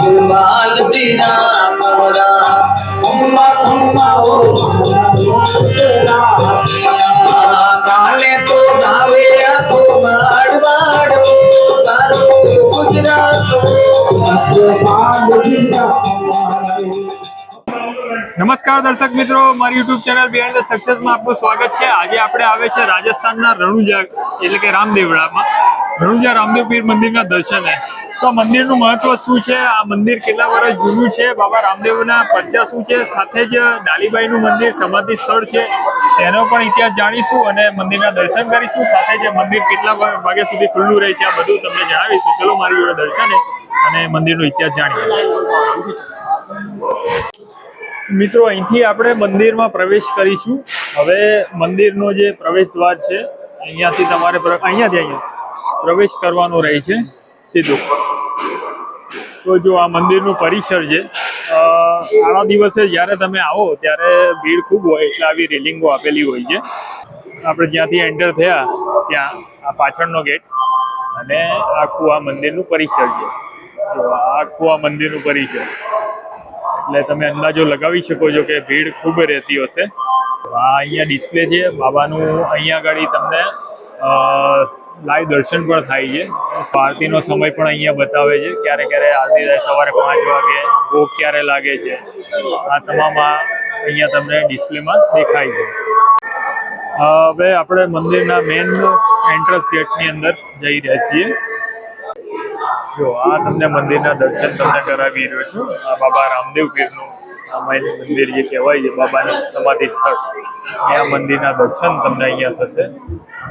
જમાલ દીના મોરા ઉમ્મા ઉમ્મા ઓ કાલે તો ગાવે આખો મારવાડો સારો ગુજરાત નમસ્કાર દર્શક મિત્રો મારી યુટ્યુબ ચેનલ બિહાઇન્ડ ધ સક્સેસમાં આપનું સ્વાગત છે આજે આપણે આવે છે રાજસ્થાનના રણુજા એટલે કે રામદેવડામાં રણુજા રામદેવ પીર મંદિરના દર્શને તો મંદિરનું મહત્વ શું છે? આ મંદિર કેટલા વર્ષ જૂનું છે? બાબા રામદેવના પરચા શું છે? સાથે જ ડાલીબાઈનું મંદિર સમાધિ સ્થળ છે. તેનો પણ ઇતિહાસ જાણીશું અને મંદિરના દર્શન કરીશું. સાથે જ મંદિર કેટલા વાગ્યા સુધી ખુલ્લું રહે છે આ બધું તમને જણાવીશું. ચલો મારી જોડે દર્શને અને મંદિરનો ઇતિહાસ જાણીએ. મિત્રો, અહીંથી આપણે મંદિરમાં પ્રવેશ કરીશું. હવે મંદિરનો જે પ્રવેશ દ્વાર છે, અહીંયાથી તમારે અહીંયાથી, અહીંયા. પ્રવેશ કરવાનો રહે છે સીધું. તો જો આ મંદિરનું પરિસર છે આવા દિવસે જ્યારે તમે આવો ત્યારે ભીડ ખૂબ હોય એટલે આવી રેલિંગો આપેલી હોય છે. આપણે જ્યાંથી એન્ટર થયા, ત્યાં આ પાછળનો ગેટ અને આખું આ મંદિરનું પરિસર છે. તો આખું આ મંદિરનું પરિસર. એટલે તમે અંદાજો લગાવી શકો છો કે ભીડ ખૂબ રહેતી હશે. આ અહીંયા ડિસ્પ્લે છે, બાબાનું અહીંયા આગળ તમને લાઈવ દર્શન પણ થાય છે. આરતીનો સમય પણ અહીંયા બતાવે છે. ક્યારે ક્યારે આરતી થાય, સવારે પાંચ વાગે, ભોગ ક્યારે લાગે છે. આ તમામ અહીંયા તમને ડિસ્પ્લેમાં દેખાય છે. હવે આપણે મંદિરના મેન એન્ટ્રન્સ ગેટની અંદર જઈ રહ્યા છીએ. જો, આ તમને મંદિરના દર્શન તમને કરાવી રહ્યો છું. આ બાબા રામદેવ પીરનું આ મંદિર જે કહેવાય છે, બાબાનું સમાધિ સ્થળ. ત્યાં મંદિરના દર્શન તમને અહીંયા થશે.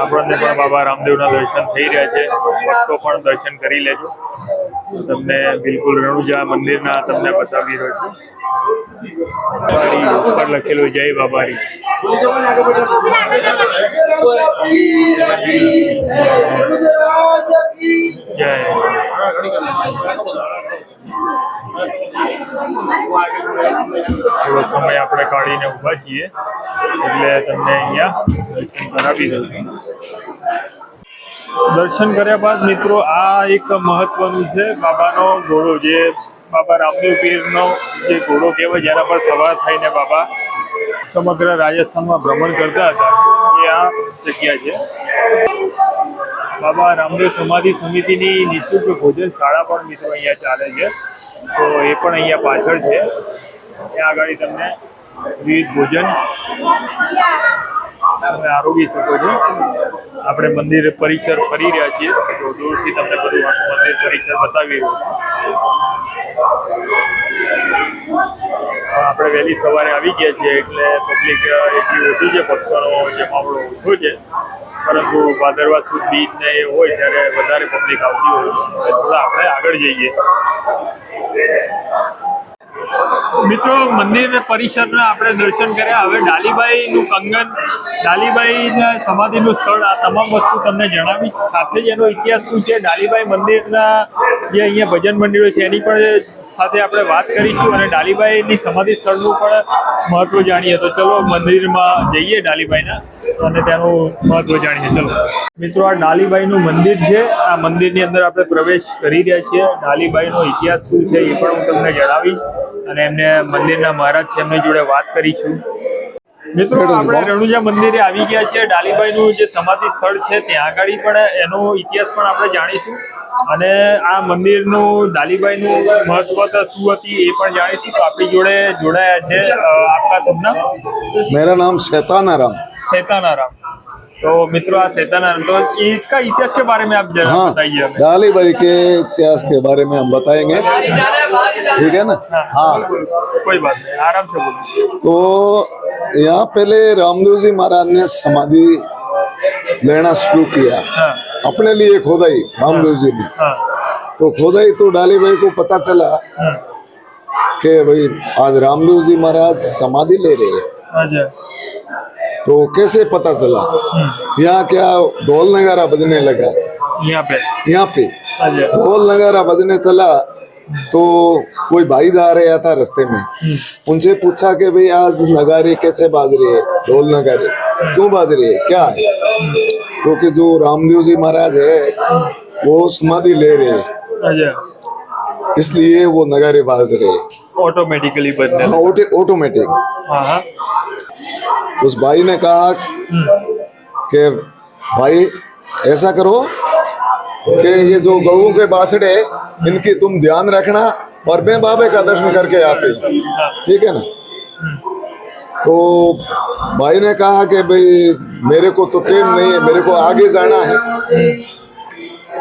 આપણને પણ બાબા રામદેવના દર્શન થઈ રહ્યા છે. ભક્તો પણ દર્શન કરી લેજો. તમને બિલકુલ રણુજા મંદિરના તમને બતાવી રહ્યો છું. ઉપર લખેલું જય બાબારી. જય. થોડો સમય આપણે કાઢીને ઊભા છીએ. એટલે તમને અહીંયા દર્શન કર્યા બાદ મિત્રો આ એક મહત્વનું છે, બાબાનો ઘોડો. જે બાબા રામદેવ પીરનો જે ઘોડો કહેવાય, જેના પર સવાર થઈને બાબા સમગ્ર રાજસ્થાનમાં ભ્રમણ કરતા હતા. એ આ જગ્યા છે. બાબા રામદેવ સમાધિ સમિતિની નિઃશુલ્ક ભોજન શાળા પણ મિત્રો અહીંયા ચાલે છે. તો એ પણ અહીંયા પાછળ છે. ત્યાં આગળ તમને વિવિધ ભોજન તમે આરોગી શકો છો આપણે મંદિર પરિસર ફરી રહ્યા છીએ. તો દૂરથી તમને બધું મંદિર પરિસર બતાવી આપણે વહેલી સવારે આવી ગયા છીએ એટલે પબ્લિક એટલી ઓછી છે, ભક્તોનો જે મામલો ઓછો છે. પરંતુ ભાદરવા સુદ બીજ ને એ હોય ત્યારે વધારે પબ્લિક આવતી હોય થોડા આપણે આગળ જઈએ. મિત્રો મંદિર પરિસરના આપણે દર્શન કર્યા. હવે ડાલીબાઈનું કંગન, ડાલીબાઈના સમાધિનું સ્થળ, આ તમામ વસ્તુ તમને જણાવીશ. સાથે જ એનો ઇતિહાસ શું છે? ડાલીબાઈ મંદિરના જે અહીંયા ભજન મંડળો છે, એની પણ સાથે આપણે વાત કરીશું અને ડાલીબાઈની સમાધિ સ્થળનું પણ મહત્વ જાણીએ. તો ચલો મંદિરમાં જઈએ ડાલીબાઈના અને તેનું મહત્વ જાણીએ. ચલો. મિત્રો, આ ડાલીબાઈનું મંદિર છે. આ મંદિરની અંદર આપણે પ્રવેશ કરી રહ્યા છીએ. ડાલીબાઈનો ઇતિહાસ શું છે એ પણ હું તમને જણાવીશ. અને એમને મંદિરના મહારાજ છે એમની જોડે વાત કરીશું. મિત્રો આપણે રણુજા મંદિરે આવી ગયા છે ડાલીબાઈનું જે સમાધિ સ્થળ છે ત્યાં આગળ પણ એનો ઇતિહાસ પણ આપણે જાણીશું. અને આ મંદિરનું ડાલીબાઈનું મહત્વતા શું હતી એ પણ જાણીશું. તો આપણી જોડે જોડાયા છે આપકા સપના મેરા નામ શેતાનારામ. શેતાનારામ. तो मित्रों आज तो इसका इतिहास के बारे में आप जरा हाँ बताइए हमें। डाली भाई के इतिहास के बारे में हम बताएँगे। ठीक है ना? हाँ कोई बात नहीं आराम से तो यहाँ पहले रामदेव जी महाराज ने समाधि लेना शुरू किया। हाँ। अपने लिए खोदाई रामदेव जी ने। हाँ। तो खोदाई तो डाली भाई को पता चला हाँ। कि भाई आज रामदेव जी महाराज समाधि ले रहे हैं। अच्छा तो कैसे पता चला? यहाँ क्या ढोल नगारा बजने लगा? यहाँ पे। यहाँ पे। अच्छा। ढोल नगारा बजने चला तो कोई भाई जा रहा था रास्ते में। उनसे पूछा कि भाई आज नगारे कैसे बाज रहे हैं? ढोल नगारे। क्यों बाज रहे हैं? क्या है? तो कि जो रामदेव जी महाराज है वो समाधि ले रहे हैं। अच्छा। इसलिए वो नगारे बाज रहे ऑटोमेटिकली बनने हाँ, ऑटोमेटिक उस भाई ने कहा कि भाई ऐसा करो कि ये जो गऊ के बासड़े इनकी तुम ध्यान रखना और मैं बाबे का दर्शन करके आते ठीक है ना? तो भाई ने कहा कि भाई मेरे को तो टाइम नहीं है मेरे को आगे जाना है।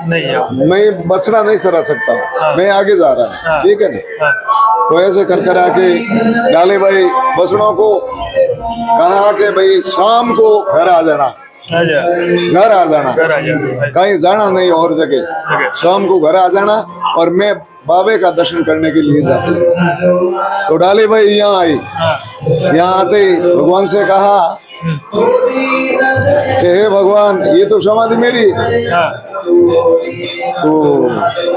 नहीं मैं बसड़ा नहीं सरा सकता। हूँ। मैं आगे जा रहा हूँ। हाँ। ठीक है ना? हाँ। तो ऐसे कर कर आके डाले भाई बसड़ों को कहा कि भाई शाम को घर आ जाना। घर आ जाना। कहीं जाना नहीं और जगह। शाम को घर आ जाना और मैं बाबे का दर्शन करने के लिए जाते तो डाले भाई यहाँ आई। हाँ। यहाँ आते ही भगवान से कहा हे भगवान ये तो समाधि मेरी। हाँ। तो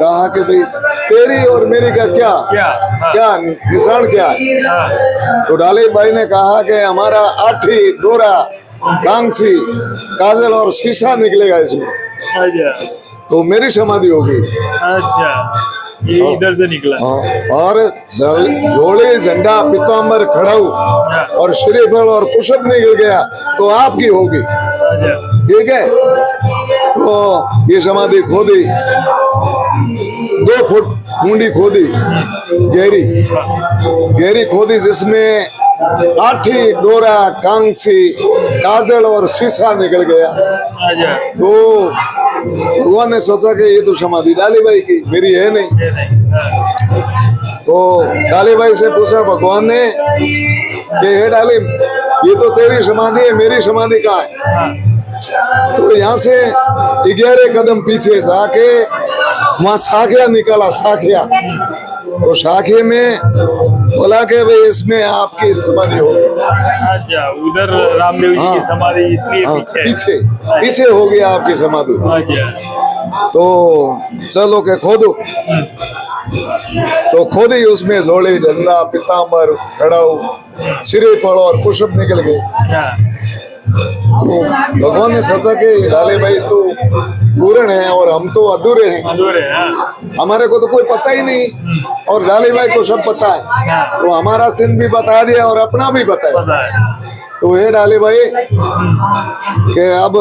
कहा कि भाई तेरी और मेरी का क्या? क्या? हाँ। क्या निशान क्या? है। हाँ तो डाले भाई ने कहा कि हमारा आठी डोरा कांसी काजल और शीशा निकलेगा इसमें। अच्छा। तो मेरी समाधि होगी। अच्छा। ये इधर से निकला। हाँ, और जोड़े झंडा पीताम्बर खड़ाऊ और श्रीफल और कुशब निकल गया तो आपकी होगी। अच्छा। ठीक है? तो ये समाधि खोदी। दो फुट मुंडी खोदी गहरी। गहरी खोदी जिसमें आठी डोरा कांसी काजल और शीशा निकल गया। अच्छा। तो भगवान ने सोचा कि ये तो समाधि डाली भाई की मेरी है नहीं। तो डाली भाई से पूछा भगवान ने कि हे डाली? ये तो तेरी समाधि है मेरी समाधि कहाँ है हाँ? तो यहाँ से ग्यारह कदम पीछे जाके वहाँ साखिया निकाला साखिया। तो साखे में बोला कि भाई इसमें आपकी समाधि होगी। अच्छा उधर रामदेव जी की हाँ। समाधि इसलिए हाँ, पीछे पीछे पीछे हो गया आपकी समाधि। अच्छा। तो चलो के खोदो। तो खोदी उसमें जोड़ी डंडा पीताम्बर खड़ाऊ श्रीफल और पुष्प निकल गए। हाँ। भगवान ने सोचा कि डाले भाई तो पूर्ण है और हम तो अधूरे हैं अधूरे हाँ हमारे को तो कोई पता ही नहीं और डाले भाई को सब पता है हाँ तो हमारा चिन्ह भी बता दिया और अपना भी बताया पता है तो हे डाले भाई कि अब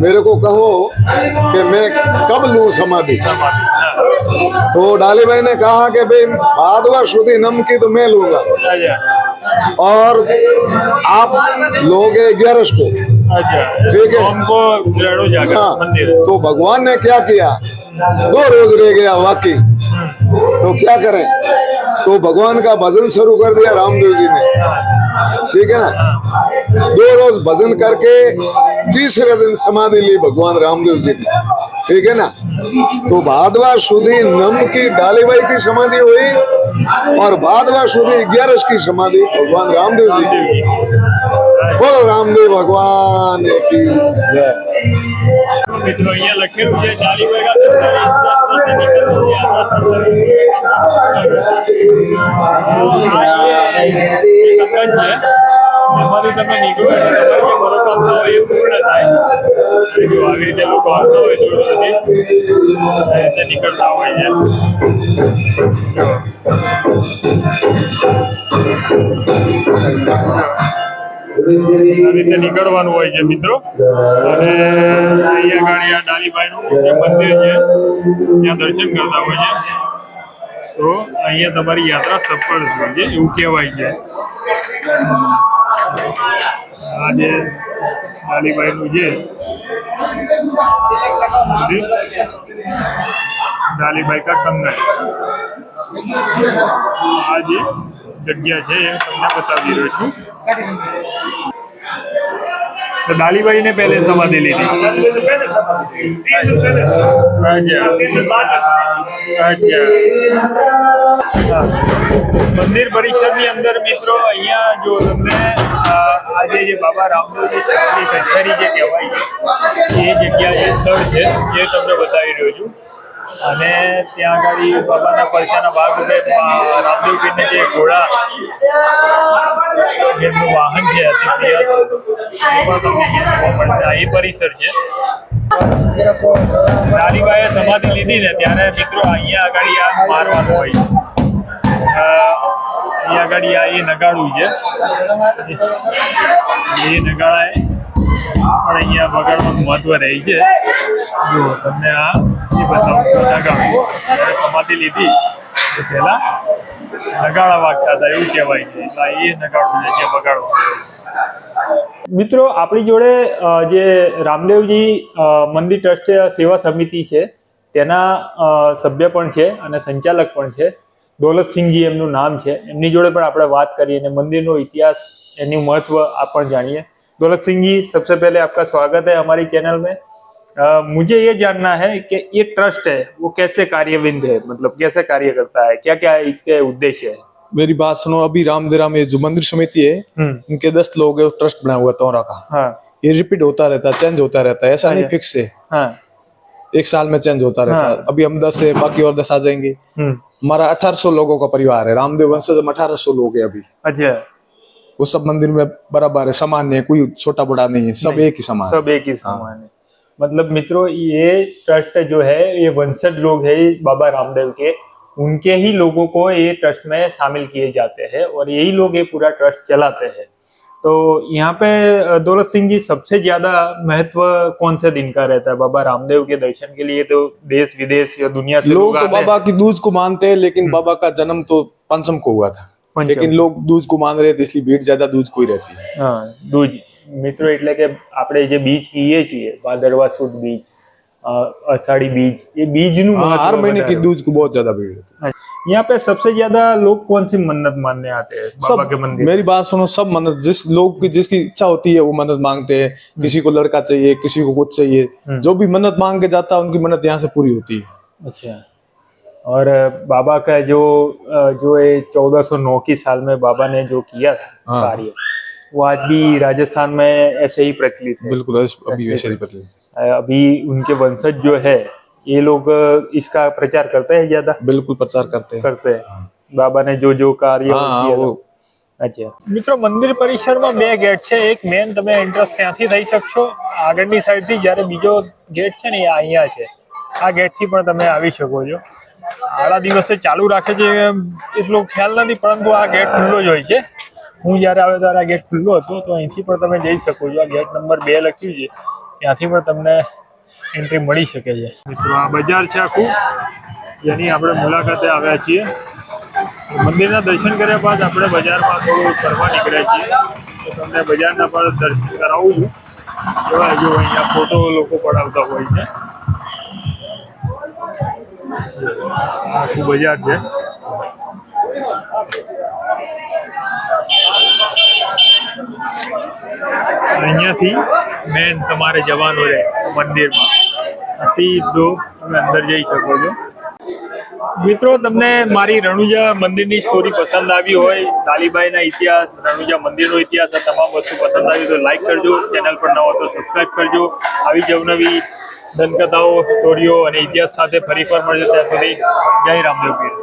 मेरे को कहो कि मैं कब लू समाधि? तो डाली भाई ने कहा कि भाई भादवा शुद्धि नम की तो मैं लूँगा और आप लोगे ग्यारह को। ठीक है। हाँ तो भगवान ने क्या किया? दो रोज रह गया वाकई। तो क्या करें? तो भगवान का भजन शुरू कर दिया रामदेव जी ने। ठीक है ना? दो रोज भजन करके तीसरे दिन समाधि ली भगवान रामदेव जी ने। ठीक है ना? तो भादवा सुधी नम की डालीबाई की समाधि हुई और भादवा सुधी ग्यारह की समाधि भगवान रामदेव जी की बोलो रामदेव, भगवान की मित्रों, ये તમે નીકળો એટલે તમારી થાય રીતે લોકો આવતા હોય નીકળતા હોય છે. આવી રીતે નીકળવાનું હોય છે મિત્રો અને અહીંયા ગાડી આ ડાલીબાઈનું જે મંદિર છે, ત્યાં દર્શન કરતા હોય છે તો અહીંયા તમારી યાત્રા સફળ થઈ છે, એવું કહેવાય છે. આ જે ડાલીબાઈનું છે મંદિર કા કંગન આ જે જગ્યા છે એ તમને બતાવી રહ્યો છું. તો ડાલીબાઈને પહેલે સમાધિ લીધી અચ્છા. મંદિર પરિસરની અંદર મિત્રો અહીંયા જો તમને આજે જે બાબા રામદેવજી સ્વામી કચેરી જે કહેવાય છે, એ જગ્યા જે સ્થળ છે, એ તમને બતાવી રહ્યો છું અને ત્યાં આગળ બાબાના પરસાના ભાગરૂપે રામદેવ પીરને જે ઘોડા, જેમનું વાહન છે એ પરિસર છે. લાલીબાઈએ સમાધિ લીધી ને ત્યારે મિત્રો અહીંયા આગળ આ મારવાનું હોય. અહીંયા આગળ આ એ નગાડું છે. એ નગાડાય. પણ અહીંયા વગાડવાનું મહત્વ રહી છે. જો તમને આ સમાધિ લીધી. એ નગાડા વાગતા એવું કહેવાય મિત્રો, આપણી જોડે જે રામદેવજી મંદિર ટ્રસ્ટ સેવા સમિતિ છે, તેના સભ્ય પણ છે અને સંચાલક પણ છે. દોલતસિંહજી એમનું નામ છે. એમની જોડે પણ આપણે વાત કરીએ અને મંદિરનો ઇતિહાસ, એનું મહત્વ આ જાણીએ. દોલતસિંહજી સૌથી પહેલે આપકા સ્વાગત હૈ અમારી ચેનલ મેં. अ, मुझे ये जानना है कि ये ट्रस्ट है वो कैसे कार्यविंद है? मतलब कैसे कार्य करता है? क्या क्या है इसके उद्देश्य है? मेरी बात सुनो अभी रामदेरा में जो मंदिर समिति है हम्म। इनके दस लोग है ट्रस्ट बना हुआ तोरा का। हाँ। ये रिपीट होता रहता है चेंज होता रहता है ऐसा नहीं अच्छा। फिक्स है। हाँ। एक साल में चेंज होता रहता। है। हाँ। अभी हम दस है बाकी और दस आ जाएँगे। हम्म। हमारा अठारह सौ लोगों का परिवार है रामदेव वंशज हम अठारह सौ लोग है अभी। अच्छा। वो सब मंदिर में बराबर है सामान्य है कोई छोटा बड़ा नहीं है सब एक ही समान सब एक ही समान है। मतलब मित्रों ये ट्रस्ट जो है ये वंशज लोग है बाबा रामदेव के। उनके ही लोगों को ये ट्रस्ट में शामिल किए जाते हैं और यही लोग ये पूरा ट्रस्ट चलाते हैं। तो यहाँ पे दौलत सिंह जी सबसे ज़्यादा महत्व कौन से दिन का रहता है? बाबा रामदेव के दर्शन के लिए तो देश विदेश या दुनिया से लोग तो बाबा की दूज को मानते हैं लेकिन हम्म। बाबा का जन्म तो पंचम को हुआ था। लेकिन लोग दूज को मान रहे थे इसलिए भीड़ ज़्यादा दूज को ही रहती है हाँ, दूज। મિત્રો એટલે કે આપણે જે બીજ કહીએ છીએ ભાદરવા સુદ બીજ અ, અષાઢી બીજ એ બીજનું हाँ, મહત્વ हर महीने की વધારે. दूज को बहुत ज्यादा भीड़ रहती है यहाँ पे सबसे ज्यादा लोग कौन सी मन्नत मानने आते हैं बाबा के सब मंदिर मेरी बात सुनो सब मन्नत जिस लोग की जिसकी इच्छा होती है वो मन्नत मांगते हैं किसी को लड़का चाहिए किसी को कुछ चाहिए जो भी मन्नत मांग के जाता है उनकी मन्नत यहाँ से पूरी होती है अच्छा और अ, बाबा का जो अ, जो ये चौदह सौ नौ की साल में बाबा ने जो किया था हाँ। कार्य वो आज भी राजस्थान में ऐसे ही प्रचलित है बिल्कुल ऐस- अभी वैसे ही बदले अ, अभी उनके वंशज जो है ये लोग अ, इसका प्रचार करते हैं ज्यादा बिल्कुल प्रचार करते हैं करते हैं बाबा ने जो जो कार्य हाँ हाँ किया वो था. અચ્છા મિત્રો મંદિર પરિસરમાં બે ગેટ છે એક મેન તમે એન્ટ્રન્સ ત્યાંથી થઈ શકશો આગળની સાઈડથી જ્યારે બીજો ગેટ છે ને એ અહીંયા છે આ ગેટથી પણ તમે આવી શકો છો આડા દિવસે ચાલુ રાખે છે એટલો ખ્યાલ નથી પરંતુ આ ગેટ ખુલ્લો જ હોય છે હું જ્યારે આવ્યો ત્યારે આ ગેટ ખુલ્લો હતો, તો અહીંથી પણ તમે જઈ શકો છો. આ ગેટ નંબર બે લખ્યું છે. ત્યાંથી પણ તમને એન્ટ્રી મળી શકે છે. મિત્રો, આ બજાર છે આખું. જેની આપણે મુલાકાતે આવ્યા છીએ. મંદિરના દર્શન કર્યા બાદ આપણે બજારમાં થોડું ફરવા નીકળ્યા છીએ. તો તમને બજારના પણ દર્શન કરાવું છું. એવા જો અહીંયા ફોટો લોકો પડાવતા હોય છે. આખું બજાર છે. અહીંયાથી મેન તમારે જવાનું રહે મંદિરમાં. સીધો તમે અંદર જઈ શકો છો. મિત્રો, તમને મારી રણુજા મંદિરની સ્ટોરી પસંદ આવી હોય, તાલીબાઈના ઇતિહાસ, રણુજા મંદિરનો ઇતિહાસ, આ તમામ વસ્તુ પસંદ આવી તો લાઈક કરજો. ચેનલ પર ન તો સબસ્ક્રાઈબ કરજો. આવી જ અવનવી દંતકથાઓ સ્ટોરીઓ અને ઇતિહાસ સાથે ફરી ફર મળજો ત્યાં સુધી. જય રામદેવ પીર